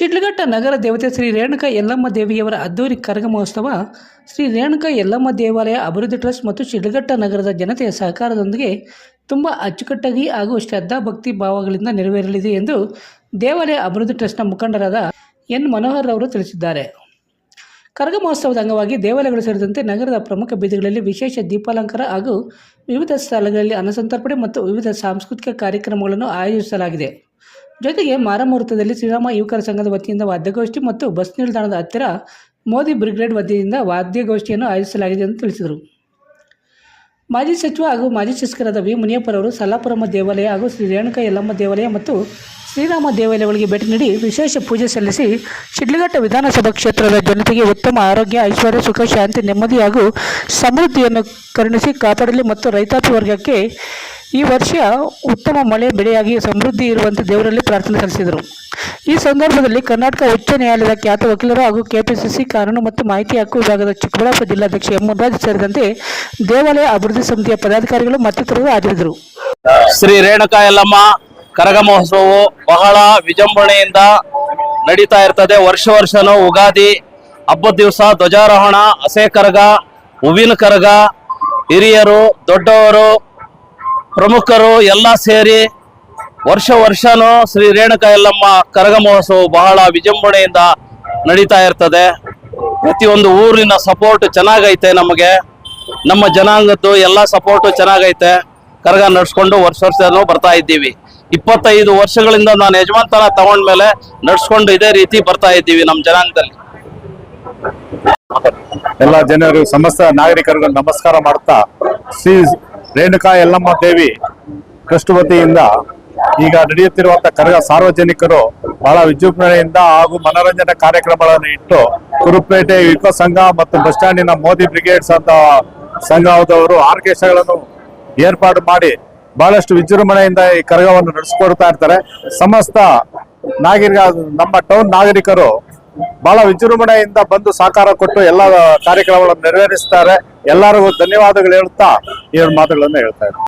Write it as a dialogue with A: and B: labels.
A: ಶಿಡ್ಲಘಟ್ಟ ನಗರ ದೇವತೆ ಶ್ರೀ ರೇಣುಕಾ ಯಲ್ಲಮ್ಮ ದೇವಿಯವರ ಅದ್ದೂರಿ ಕರಗ ಮಹೋತ್ಸವ, ಶ್ರೀ ರೇಣುಕಾ ಯಲ್ಲಮ್ಮ ದೇವಾಲಯ ಅಭಿವೃದ್ಧಿ ಟ್ರಸ್ಟ್ ಮತ್ತು ಶಿಡ್ಲಘಟ್ಟ ನಗರದ ಜನತೆಯ ಸಹಕಾರದೊಂದಿಗೆ ತುಂಬ ಅಚ್ಚುಕಟ್ಟಾಗಿ ಹಾಗೂ ಶ್ರದ್ಧಾ ಭಕ್ತಿ ಭಾವಗಳಿಂದ ನೆರವೇರಲಿದೆ ಎಂದು ದೇವಾಲಯ ಅಭಿವೃದ್ಧಿ ಟ್ರಸ್ಟ್ನ ಮುಖಂಡರಾದ ಎನ್ ಮನೋಹರ್ ಅವರು ತಿಳಿಸಿದ್ದಾರೆ. ಕರಗ ಮಹೋತ್ಸವದ ಅಂಗವಾಗಿ ದೇವಾಲಯಗಳು ಸೇರಿದಂತೆ ನಗರದ ಪ್ರಮುಖ ಬೀದಿಗಳಲ್ಲಿ ವಿಶೇಷ ದೀಪಾಲಂಕಾರ ಹಾಗೂ ವಿವಿಧ ಸ್ಥಳಗಳಲ್ಲಿ ಅನ್ನಸಂತರ್ಪಣೆ ಮತ್ತು ವಿವಿಧ ಸಾಂಸ್ಕೃತಿಕ ಕಾರ್ಯಕ್ರಮಗಳನ್ನು ಆಯೋಜಿಸಲಾಗಿದೆ. ಜೊತೆಗೆ ಮಾರಮುಹೂರ್ತದಲ್ಲಿ ಶ್ರೀರಾಮ ಯುವಕರ ಸಂಘದ ವತಿಯಿಂದ ವಾದ್ಯಗೋಷ್ಠಿ ಮತ್ತು ಬಸ್ ನಿಲ್ದಾಣದ ಹತ್ತಿರ ಮೋದಿ ಬ್ರಿಗೇಡ್ ವತಿಯಿಂದ ವಾದ್ಯಗೋಷ್ಠಿಯನ್ನು ಆಯೋಜಿಸಲಾಗಿದೆ ಎಂದು ತಿಳಿಸಿದರು. ಮಾಜಿ ಸಚಿವ ಹಾಗೂ ಮಾಜಿ ಶಾಸಕರಾದ ವಿ ಮುನಿಯಪ್ಪರವರು ಸಲ್ಲಾಪುರಮ್ಮ ದೇವಾಲಯ ಹಾಗೂ ಶ್ರೀ ರೇಣುಕಾ ಯಲ್ಲಮ್ಮ ದೇವಾಲಯ ಮತ್ತು ಶ್ರೀರಾಮ ದೇವಾಲಯಗಳಿಗೆ ಭೇಟಿ ನೀಡಿ ವಿಶೇಷ ಪೂಜೆ ಸಲ್ಲಿಸಿ ಶಿಡ್ಲಘಟ್ಟ ವಿಧಾನಸಭಾ ಕ್ಷೇತ್ರದ ಜನತೆಗೆ ಉತ್ತಮ ಆರೋಗ್ಯ, ಐಶ್ವರ್ಯ, ಸುಖ, ಶಾಂತಿ, ನೆಮ್ಮದಿ ಹಾಗೂ ಸಮೃದ್ಧಿಯನ್ನು ಕರುಣಿಸಿ ಕಾಪಾಡಲಿ ಮತ್ತು ರೈತಾಪಿ ವರ್ಗಕ್ಕೆ ಈ ವರ್ಷ ಉತ್ತಮ ಮಳೆ, ಬೆಳೆಯಾಗಿ ಸಮೃದ್ಧಿ ಇರುವಂತೆ ದೇವರಲ್ಲಿ ಪ್ರಾರ್ಥನೆ ಸಲ್ಲಿಸಿದರು. ಈ ಸಂದರ್ಭದಲ್ಲಿ ಕರ್ನಾಟಕ ಉಚ್ಚ ನ್ಯಾಯಾಲಯದ ಖ್ಯಾತ ವಕೀಲರು ಹಾಗೂ ಕೆಪಿಸಿಸಿ ಕಾನೂನು ಮತ್ತು ಮಾಹಿತಿ ಹಕ್ಕು ವಿಭಾಗದ ಚಿಕ್ಕಬಳ್ಳಾಪುರ ಜಿಲ್ಲಾಧ್ಯಕ್ಷ ಎಂ. ಮುನ್ರಾಜ್ ಸೇರಿದಂತೆ ದೇವಾಲಯ ಅಭಿವೃದ್ಧಿ ಸಮಿತಿಯ ಪದಾಧಿಕಾರಿಗಳು ಮತ್ತಿತರರು ಹಾಜರಿದ್ದರು.
B: ಶ್ರೀ ರೇಣುಕಾ ಯಲ್ಲಮ್ಮ ಕರಗ ಮಹೋತ್ಸವವು ಬಹಳ ವಿಜೃಂಭಣೆಯಿಂದ ನಡೀತಾ ಇರ್ತದೆ. ವರ್ಷ ವರ್ಷನೂ ಉಗಾದಿ ಹಬ್ಬದ ದಿವಸ ಧ್ವಜಾರೋಹಣ ಹಸೆ ಕರಗ, ಹೂವಿನ ಕರಗ, ಹಿರಿಯರು, ದೊಡ್ಡವರು, ಪ್ರಮುಖರು ಎಲ್ಲ ಸೇರಿ ವರ್ಷ ವರ್ಷನೂ ಶ್ರೀ ರೇಣುಕಾ ಯಲ್ಲಮ್ಮ ಕರಗ ಮಹೋತ್ಸವವು ಬಹಳ ವಿಜೃಂಭಣೆಯಿಂದ ನಡೀತಾ ಇರ್ತದೆ. ಪ್ರತಿಯೊಂದು ಊರಿನ ಸಪೋರ್ಟ್ ಚೆನ್ನಾಗೈತೆ ನಮಗೆ. ನಮ್ಮ ಜನಾಂಗದ್ದು ಎಲ್ಲ ಸಪೋರ್ಟ್ ಚೆನ್ನಾಗೈತೆ. ಕರಗ ನಡೆಸ್ಕೊಂಡು ವರ್ಷ ವರ್ಷನೂ ಬರ್ತಾ ಇದ್ದೀವಿ. ಇಪ್ಪತ್ತೈದು ವರ್ಷಗಳಿಂದ ನಾನು ಯಜಮಾನ್ತನ ತಗೊಂಡ್ಮೇಲೆ ನಡ್ಸ್ಕೊಂಡು ಇದೇ ರೀತಿ ಬರ್ತಾ ಇದ್ದೀವಿ ನಮ್ಮ ಜನಾಂಗದಲ್ಲಿ.
C: ಎಲ್ಲ ಜನರು, ಸಮಸ್ತ ನಾಗರಿಕರಿಗೂ ನಮಸ್ಕಾರ ಮಾಡ್ತಾ ಶ್ರೀ ರೇಣುಕಾ ಯಲ್ಲಮ್ಮ ದೇವಿ ಟ್ರಸ್ಟ್ ವತಿಯಿಂದ ಈಗ ನಡೆಯುತ್ತಿರುವಂತ ಕರಗ ಸಾರ್ವಜನಿಕರು ಬಹಳ ವಿಜೃಂಭಣೆಯಿಂದ ಹಾಗೂ ಮನೋರಂಜನಾ ಕಾರ್ಯಕ್ರಮಗಳನ್ನು ಇಟ್ಟು ಕುರುಪೇಟೆ ವಿಕೋ ಸಂಘ ಮತ್ತು ಬಸ್ ಸ್ಟ್ಯಾಂಡಿನ ಮೋದಿ ಬ್ರಿಗೇಡ್ಸ್ ಅಂತ ಸಂಘದವರು ಆರ್ಕೆಸ್ಟ್ರಾಗಳನ್ನು ಏರ್ಪಾಡು ಮಾಡಿ ಬಹಳಷ್ಟು ವಿಜೃಂಭಣೆಯಿಂದ ಈ ಕರಗವನ್ನು ನಡೆಸಿಕೊಡ್ತಾ ಇರ್ತಾರೆ. ಸಮಸ್ತ ನಾಗರಿಕ, ನಮ್ಮ ಟೌನ್ ನಾಗರಿಕರು ಬಹಳ ವಿಜೃಂಭಣೆಯಿಂದ ಬಂದು ಸಹಕಾರ ಕೊಟ್ಟು ಎಲ್ಲ ಕಾರ್ಯಕ್ರಮಗಳನ್ನು ನೆರವೇರಿಸ್ತಾರೆ. ಎಲ್ಲರಿಗೂ ಧನ್ಯವಾದಗಳು ಹೇಳುತ್ತಾ ಈ ಮಾತುಗಳನ್ನು ಹೇಳ್ತಾ ಇದ್ದಾರೆ